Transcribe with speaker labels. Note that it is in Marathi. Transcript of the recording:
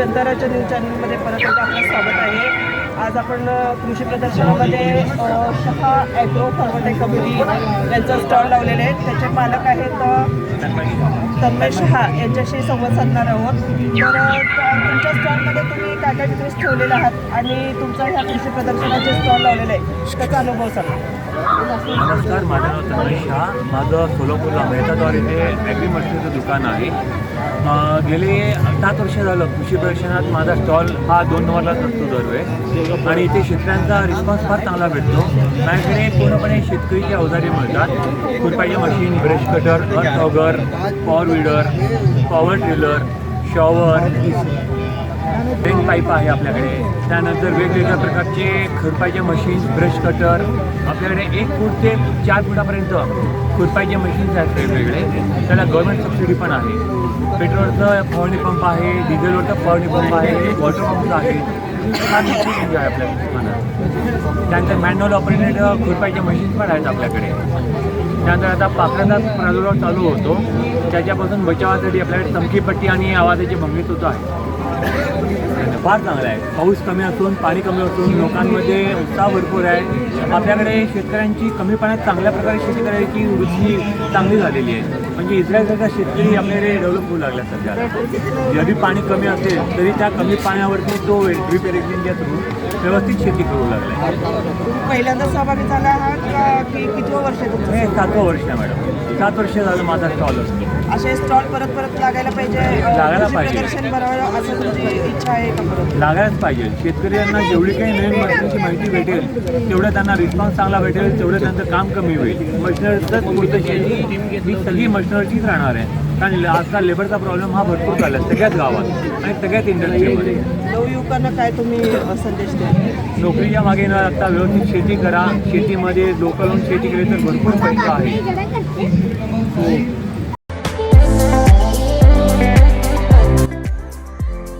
Speaker 1: जनता न्यूज चॅनलमध्ये परत एकदा आपलं स्वागत आहे. आज आपण कृषी प्रदर्शनामध्ये शहा ॲग्रो फॉर्मटेक कमिटी यांचा स्टॉल लावलेले आहेत त्याचे मालक आहेत तन्मय शहा. यांच्याशी संवाद साधणार आहोत. तर तुमच्या स्टॉलमध्ये तुम्ही काय काय विक्रीस ठेवलेले आहात? आणि तुमचा ह्या कृषी प्रदर्शनाचे स्टॉल लावलेले आहे त्याचा अनुभव सांगा.
Speaker 2: नमस्कार माझं नाव तन्मय शहा. माझं सोलापूरला मेहताद्वार इथे ॲग्री मशिनरीचं दुकान आहे. गेले सात वर्ष झालं कृषी प्रदर्शनात माझा स्टॉल हा दोन नंबरलाच असतो दरवेळेस. आणि इथे शेतकऱ्यांचा रिस्पॉन्स फार चांगला भेटतो. माझ्याकडे पूर्णपणे शेतकरीची अवजारे मिळतात. खुरपायचे machine brush cutter earth auger power weeder power driller shower bench pipe आहे आपल्याकडे. त्यानंतर वेगवेगळ्या प्रकारचे खुरपायचे मशीन्स ब्रश कटर आपल्याकडे एक फूट ते चार फुटापर्यंत खुरपायचे मशीन्स आहेत वेगवेगळे. त्याला गव्हर्नमेंट सबसिडी पण आहे. पेट्रोलचं फवारणी पंप आहे डिझेलवरचं फवारणी पंप आहे वॉटर पंप आहे. म्हणजे आहे आपल्या दुकानात. त्यानंतर मॅन्युअल ऑपरेटेड खुरपायचे मशीन्स पण आहेत आपल्याकडे. त्यानंतर आता पाखराचा प्रादुर्भाव चालू होतो. त्याच्यापासून बचावासाठी आपल्याकडे चमकीपट्टी आणि आवाजाची भंगी सुद्धा आहे. फार चांगला आहे. पाऊस कमी असून पाणी कमी असून लोकांमध्ये उत्साह भरपूर आहे. आपल्याकडे शेतकऱ्यांची कमी पाण्यात चांगल्या प्रकारे शेती करायची वृत्ती चांगली झालेली आहे. म्हणजे इस्रायलसारखा शेतकरी आपल्याकडे डेव्हलप होऊ लागला सध्या. जरी पाणी कमी असेल तरी त्या कमी पाण्यावरती तो ड्रिप इरिगेशनच्या थ्रू व्यवस्थित शेती करू लागला
Speaker 1: पहिल्यांदा सहभागी झाला आहात का? किती वर्ष
Speaker 2: हे सातवं वर्ष आहे मॅडम. सात वर्ष झालं माझा स्टॉल असतो
Speaker 1: असे स्टॉल परत परत लागायला पाहिजे.
Speaker 2: लागायला पाहिजे.
Speaker 1: असं तुमची इच्छा आहे
Speaker 2: लागायलाच पाहिजे. शेतकऱ्यांना जेवढी काही नवीन मशिनची माहिती भेटेल तेवढं त्यांना रिस्पॉन्स चांगला भेटेल तेवढं त्यांचं काम कमी होईल. मशिनरीचंच पुढचं शेती ही. सगळी मशिनरीचीच राहणार आहे. कारण आजकाल लेबरचा प्रॉब्लेम हा भरपूर आहे सगळ्याच गावात आणि सगळ्याच इंडस्ट्रीमध्ये
Speaker 1: नवयुवकांना काय तुम्ही संदेश द्याल?
Speaker 2: नोकरीच्या मागे न लागता व्यवस्थित शेती करा. शेतीमध्ये लोकल होऊन शेती केली तर भरपूर पैसा आहे.